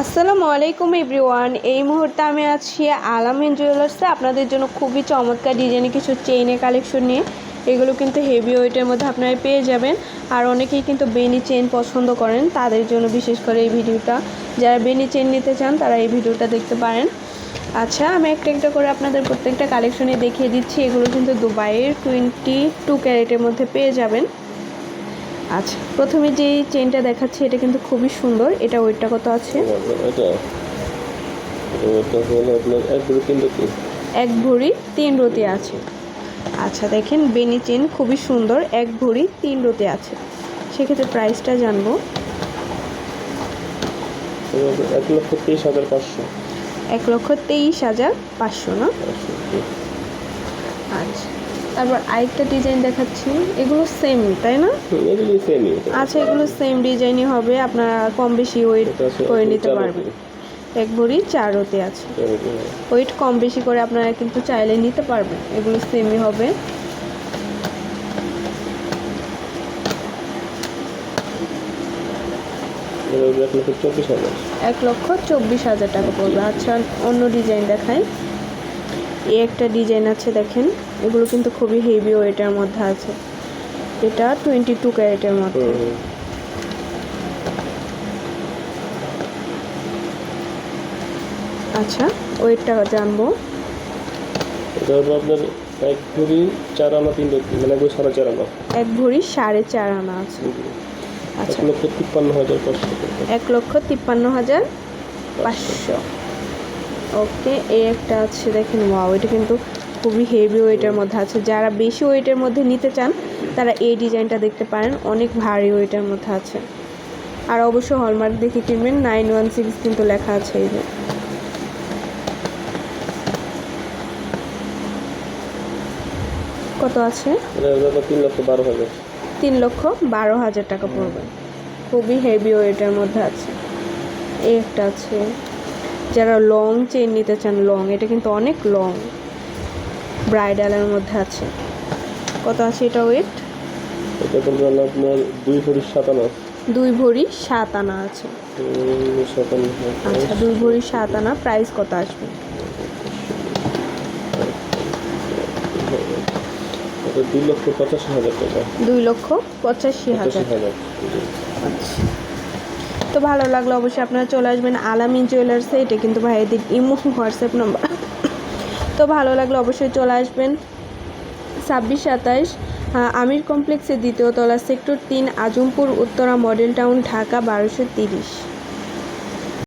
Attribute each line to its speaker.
Speaker 1: আসসালামু আলাইকুম এভরিওয়ান। এই মুহূর্তে আমি আছি আলামিন জুয়েলার্সে আপনাদের জন্য খুবই চমৎকার ডিজাইনের কিছু চেইনের কালেকশন নিয়ে। এগুলো কিন্তু হেভি ওয়েটের মধ্যে আপনারা পেয়ে যাবেন। আর অনেকেই কিন্তু বেনি চেন পছন্দ করেন, তাদের জন্য বিশেষ করে এই ভিডিওটা। যারা বেনি চেন নিতে চান, তারা এই ভিডিওটা দেখতে পারেন। আচ্ছা আমি একটা একটা করে আপনাদের প্রত্যেকটা কালেকশনে দেখিয়ে দিচ্ছি। এগুলো কিন্তু দুবাইয়ের টোয়েন্টি টু ক্যারেটের মধ্যে পেয়ে যাবেন। আচ্ছা প্রথমে যে চেনটা দেখাচ্ছি এটা কিন্তু খুবই সুন্দর। এটা ওয়েটটা কত আছে?
Speaker 2: এক
Speaker 1: ভরি তিন রতি। আছে। আচ্ছা দেখেন বেনি চেন খুবই সুন্দর এক ভরি তিন রতি আছে। সেক্ষেত্রে প্রাইসটা জানব।
Speaker 2: এক লক্ষ তেইশ হাজার পাঁচশো।
Speaker 1: এক লক্ষ তেইশ হাজার পাঁচশো না? আচ্ছা। তারপর আরেকটা ডিজাইন দেখাচ্ছি। এগুলো সেম তাই না?
Speaker 2: এগুলি সেমই
Speaker 1: আচ্ছা এগুলো সেম ডিজাইনই হবে। আপনারা কম বেশি ওয়েট করে নিতে পারবেন। এক ভরি চার রতি আছে। ওয়েট কম বেশি করে আপনারা কিন্তু চাইলে নিতে পারবেন। এগুলো সেমই হবে।
Speaker 2: এক লক্ষ চব্বিশ হাজার।
Speaker 1: টাকা পড়বে। আচ্ছা অন্য ডিজাইন দেখাই। এই একটা ডিজাইন আছে দেখেন। এগুলো কিন্তু খুবই হেভি ওয়েটের মধ্যে আছে। এটা টোয়েন্টি টু ক্যারেটের মধ্যে। আচ্ছা ওয়েটটা জানব।
Speaker 2: এটা হলো আপনার এক ভরি চার আনা তিন মানে একবার সাড়ে চার আনা।
Speaker 1: এক ভরি সাড়ে চার আনা আছে।
Speaker 2: এক
Speaker 1: আচ্ছা।
Speaker 2: লক্ষ তিপ্পান্ন হাজার পাঁচশো।
Speaker 1: এক লক্ষ তিপ্পান্ন হাজার পাঁচশো। ওকে এই একটা আছে দেখেন ওয়াও এটা কিন্তু খুবই হেভি ওয়েটের মধ্যে আছে। যারা বেশি ওয়েটের মধ্যে নিতে চান তারা এই ডিজাইনটা দেখতে পারেন। অনেক ভারী ওয়েটের মধ্যে আছে। আর অবশ্যই হলমার্ক দেখে কিনবেন নাইন ওয়ান সিক্স কিন্তু লেখা আছে এই যে। কত আছে?
Speaker 2: এটা হলো আপনার তিন লক্ষ বারো হাজার।
Speaker 1: তিন লক্ষ বারো হাজার টাকা পড়বে। খুবই হেভি ওয়েটের মধ্যে আছে। এই একটা আছে। যারা লং চেন নিতে চান লং এটা কিন্তু অনেক লং ব্রাইডালের মধ্যে আছে। কত আছে এটা ওয়েট
Speaker 2: এটা বলতে আপনার দুই ভরি সাত আনা।
Speaker 1: দুই ভরি সাত আনা আছে। আচ্ছা দুই ভরি সাত আনা প্রাইস কত আসবে?
Speaker 2: দুই লক্ষ পঁচাশি হাজার টাকা।
Speaker 1: দুই লক্ষ পঁচাশি হাজার।
Speaker 2: পঁচাশি হাজার
Speaker 1: আচ্ছা। তো ভালো লাগল, অবশ্যই আপনারা চলে আসবেন আলামিন জুয়েলার্সে এটা কিন্তু ভাইয়াদের ইমো হোয়াটসঅ্যাপ নাম্বার তো ভালো লাগল, অবশ্যই চলে আসবেন। ছাব্বিশ সাতাইশ আমির কমপ্লেক্সের দ্বিতীয় তলা, সেক্টর তিন, আজমপুর, উত্তরা, মডেল টাউন, ঢাকা, বারোশো তিরিশ।